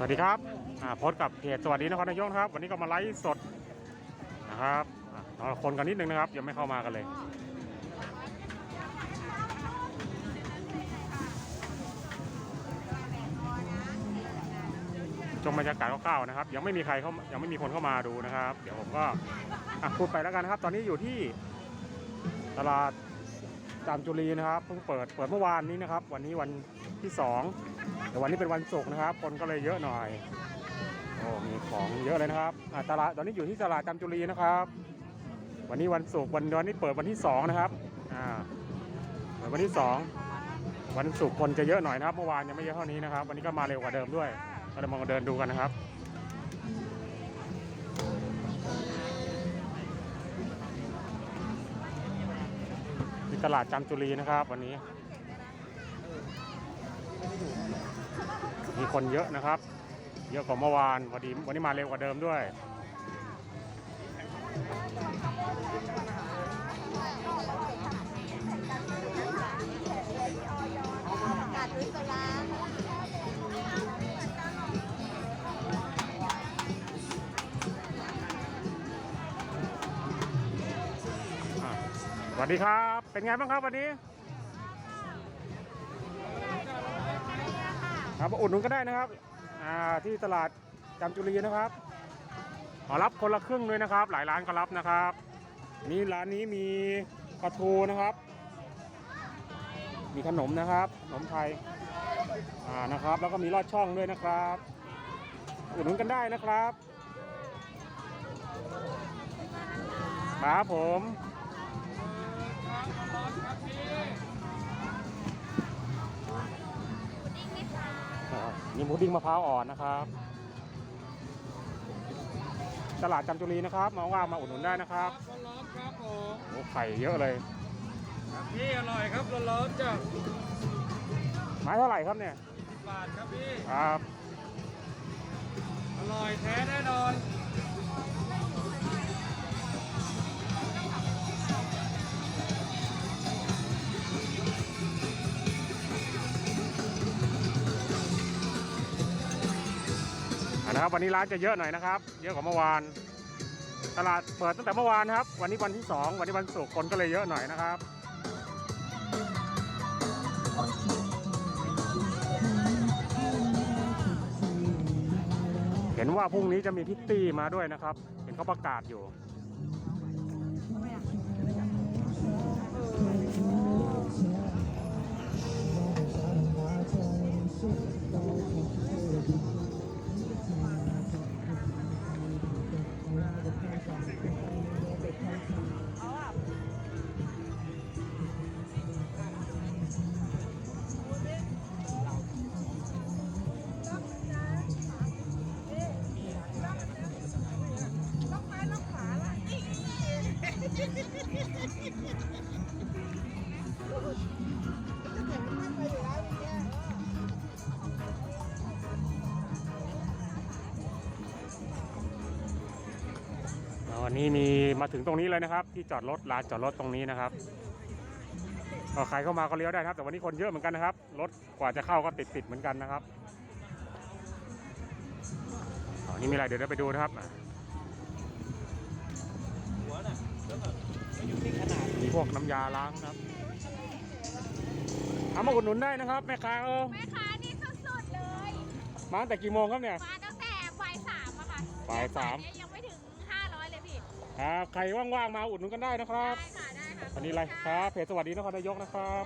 สวัสดีครับโพสกับเพจสวัสดีนครนายกครับ วันนี้ก็มาไลฟ์สดนะครับรอคนกันนิดนึงนะครับ ยังไม่เข้ามากันเลย ชมบรรยากาศคร่าวๆนะครับ ยังไม่มีใครเข้ายังไม่มีคนเข้ามาดูนะครับ เดี๋ยวผมก็พูดไปแล้วกันนะครับ ตอนนี้อยู่ที่ตลาดจามจุรีนะครับเพิ่งเปิดเปิดเมื่อวานนี้นะครับ วันนี้วันที่สอง แต่วันนี้เป็นวันศุกร์นะครับ คนก็เลยเยอะหน่อยโอ้มีของเยอะเลยนะครับตลาดตอนนี้อยู่ที่ตลาดจามจุรีนะครับ วันนี้วันศุกร์วันวันนี้เปิดวันที่สองนะครับอ่าเปิดวันที่สองวันศุกร์คนจะเยอะหน่อยนะครับ เมื่อวานยังไม่เยอะเท่านี้นะครับ วันนี้ก็มาเร็วกว่าเดิมด้วยก็เลยมองเดินดูกันนะครับมีตลาดจามจุรีนะครับ วันนี้ มีคนเยอะนะครับ เยอะกว่าเมื่อวานพอดีวันนี้มาเร็วกว่าเดิมด้วยสวัสดีครับ เป็นไงบ้างครับวันนี้ ครับอุดหนุนก็ได้นะครับที่ตลาดจามจุรีนะครับขอรับคนละครึ่งด้วยนะครับ หลายร้านก็รับนะครับนี่ร้านนี้มีปลาทูนะครับ มีขนมนะครับขนมไทยอ่านะครับ แล้วก็มีลอดช่องด้วยนะครับอุดหนุนกันได้นะครับครับผม นะครับมีหมูดิ้งมะพร้าวอ่อนนะครับ ตลาดจำจุรีนะครับ มาว่างมาอุดหนุนได้นะครับร้อนๆครับผมโอ้ไข่เยอะเลยครับพี่อร่อยครับร้อนๆจ้ะไม้เท่าไหร่ครับเนี่ยบาทครับพี่ครับ อร่อยแท้แน่นอน นะครับ วันนี้ร้านจะเยอะหน่อยนะครับ เยอะกว่าเมื่อวาน ตลาดเปิดตั้งแต่เมื่อวานครับ วันนี้วันที่สองวันนี้วันศุกร์คนก็เลยเยอะหน่อยนะครับเห็นว่าพรุ่งนี้จะมีพิตตี้มาด้วยนะครับ เห็นเขาประกาศอยู่ นนี้มีมาถึงตรงนี้เลยนะครับ ที่จอดรถลานจอดรถตรงนี้นะครับก็ใครเข้ามาก็เลี้ยวได้นะครับ แต่วันนี้คนเยอะเหมือนกันนะครับรถกว่าจะเข้าก็ติดติดๆเหมือนกันนะครับอ๋อนี่มีอะไรเดี๋ยวเราไปดูนะครับอะหัวน่ะแล้วแบบไม่อยู่ที่ขนาดมีพวกน้ำยาล้างนะครับเอามาอุดหนุนได้นะครับแม่ค้าเออแม่ค้านี่สุดๆเลย มาตั้งแต่กี่โมงครับเนี่ยมาตั้งแต่บ่ายสามอะค่ะบ่ายสามเนี่ยยัง ครับใครว่างๆมาอุดหนุนกันได้นะครับได้ค่ะได้ค่ะวันนี้อะไรครับเพจสวัสดีนครนายกนะครับ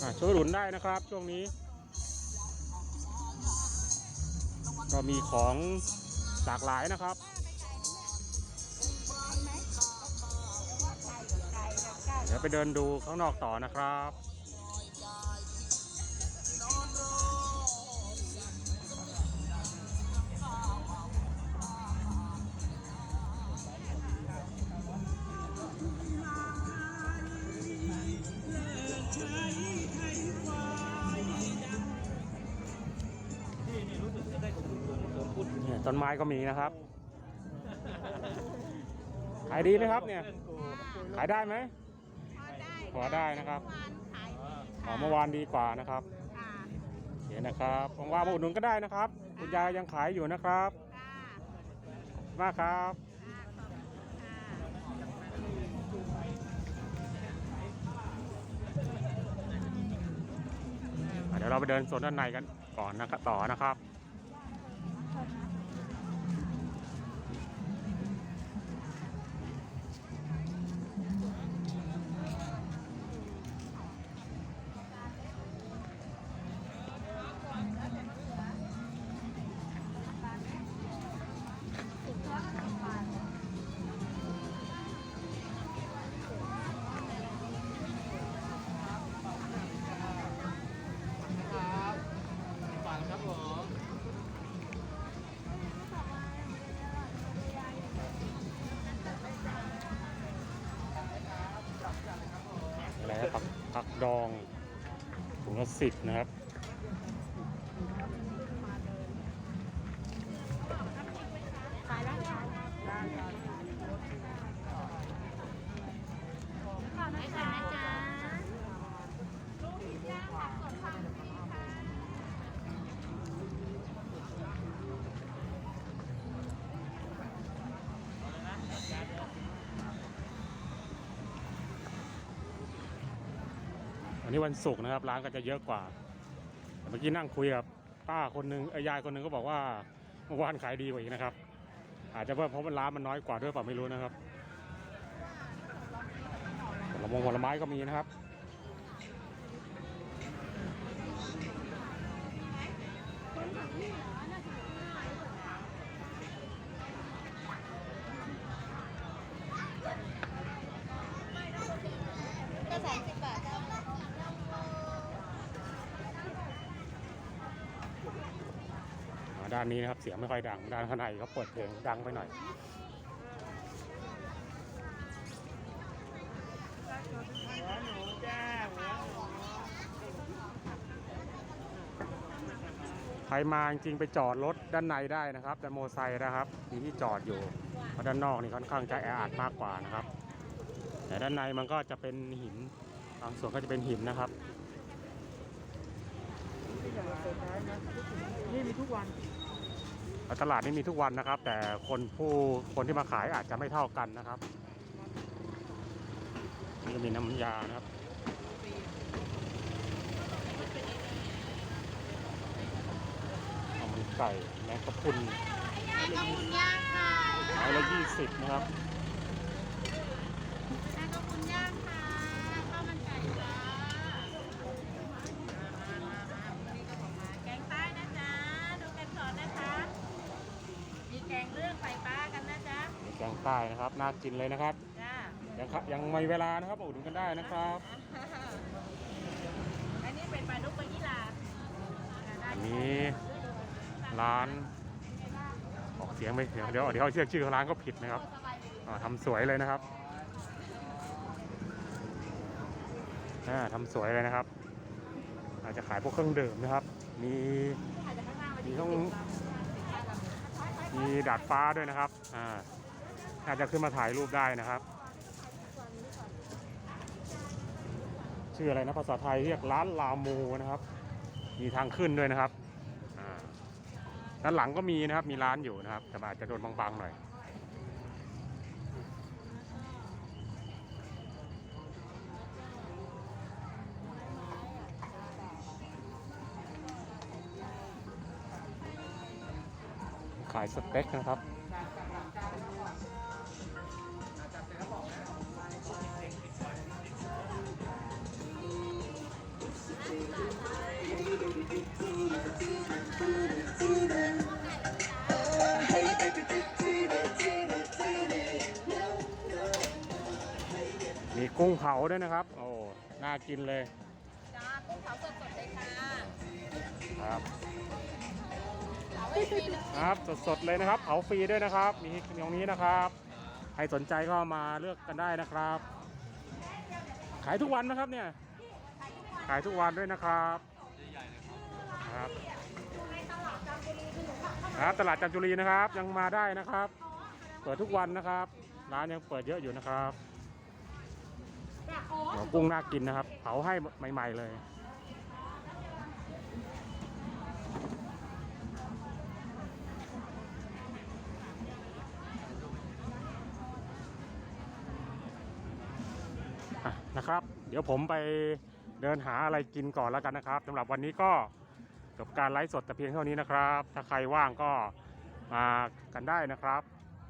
อะช่วยอุดหนุนได้นะครับ ช่วงนี้ ก็มีของหลากหลายนะครับเดี๋ยวไปเดินดูข้างนอกต่อนะครับ ต้นไม้ก็มีนะครับ ขายดีไหมครับเนี่ยเพื่อนกูขายได้ไหม พอได้พอได้นะครับวานขายอ่าขอ๋อเมื่อวานดีกว่านะครับค่ะเดี๋ยวนะครับว่างๆมาอุดหนุนก็ได้นะครับ คุณยายยังขายอยู่นะครับค่ะขอบคุณมากครับ ค่ะขอบคุณค่ะ อะเดี๋ยวเราไปเดินโซนด้านในกันก่อนนะครับต่อนะครับ ดองถุงละสิบนะครับ ขายแล้วค่ะขอบคุณค่ะนะจ๊ะลูกชิ้นย่างผักสดฟาร์มฟรีค่ะ วั นนี้วันศุกร์นะครับ ร้านก็จะเยอะกว่า เมื่อกี้นั่งคุยกับป้าคนหนึ่งอ้ยายคนหนึ่งก็บอกว่าเมื่อวานขายดีกว่าอีกนะครับ อาจจะเพราะเพราะร้านมันน้อยกว่าด้วยเปล่าไม่รู้นะครับผลม้ผลไม้ก็มีนะครับก็สามสิบบาทค่ะ อ่า ด้านนี้นะครับเสียงไม่ค่อยดังด้านข้างในเขาเปิดเพลงดังไปหน่อยใครมาจริงไปจอดรถด้านในได้นะครับด้านโมไซค์นะครับมีที่จอดอยู่เพราะด้านนอกนี่ค่อนข้างจะแออัดมากกว่านะครับ แต่ด้านในมันก็จะเป็นหินบางส่วนก็จะเป็นหินนะครับนี่มีทุกวัน ตลาดนี้มีทุกวันนะครับ แต่คนผู้คนที่มาขายอาจจะไม่เท่ากันนะครับนี่ก็มีน้ำยานะครับเอามันไก่แมงกะพรุนแมงกะพรุนย่างค่ะไม้ละยี่สิบนะครับ แมงกะพรุนย่างค่ะข้าวมันไก่จ้าแกงใต้นะจ๊ะ ดูกันสอนนะคะ มีแกงเรื่องไฟฟ้ากันนะจ๊ะ มีแกง ใต้นะครับ น่ากินเลยนะครับ จ้ายังครับยังมีเวลานะครับอุดหนุนกันได้นะครับ อันนี้เป็นปลาดุกปลายี่ลาอันนี้ร้าน ออกเสียงไม่เดี๋ยวเดี๋ยวเดี๋ยวเขาเชื่อชื่อร้านก็ผิดนะครับอ่าทำสวยเลยนะครับอ่าทำสวยเลยนะครับ อาจจะขายพวกเครื่องดื่มนะครับ มีมีห้องมีดาดฟ้าด้วยนะครับ อ่า อาจจะขึ้นมาถ่ายรูปได้นะครับ ชื่ออะไรนะภาษาไทยเรียกร้านลาโมนะครับ มีทางขึ้นด้วยนะครับด้านหลังก็มีนะครับ มีร้านอยู่นะครับ แต่อาจจะโดนบางๆหน่อยขายสเต็กนะครับ กุ้งเผาด้วยนะครับ โอ้ น่ากินเลยจ้ากุ้งเผาสดๆเลยค่ะครับเผาไว้ฟรีเลยครับสดๆเลยนะครับ เผาฟรีด้วยนะครับ มีตรงนี้นะครับ ใครสนใจก็มาเลือกกันได้นะครับ ขายทุกวันนะครับเนี่ย ขายทุกวันด้วยนะครับครับครับตลาดจามจุรีนะครับยังมาได้นะครับ เปิดทุกวันนะครับ ร้านยังเปิดเยอะอยู่นะครับ หัวกุ้งน่ากินนะครับ เผาให้ใหม่ๆเลยนะครับ เดี๋ยวผมไปเดินหาอะไรกินก่อนแล้วกันนะครับสำหรับวันนี้ก็จบการไลฟ์สดแต่เพียงเท่านี้นะครับ ถ้าใครว่างก็มากันได้นะครับ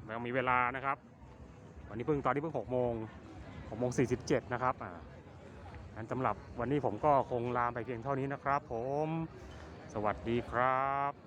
ยังมีเวลานะครับ วันนี้เพิ่งตอนนี้เพิ่งหกโมง 6โมงสี่สิบเจ็ดนะครับอ่างั้นสำหรับวันนี้ผมก็คงลาไปเพียงเท่านี้นะครับ ผม สวัสดีครับ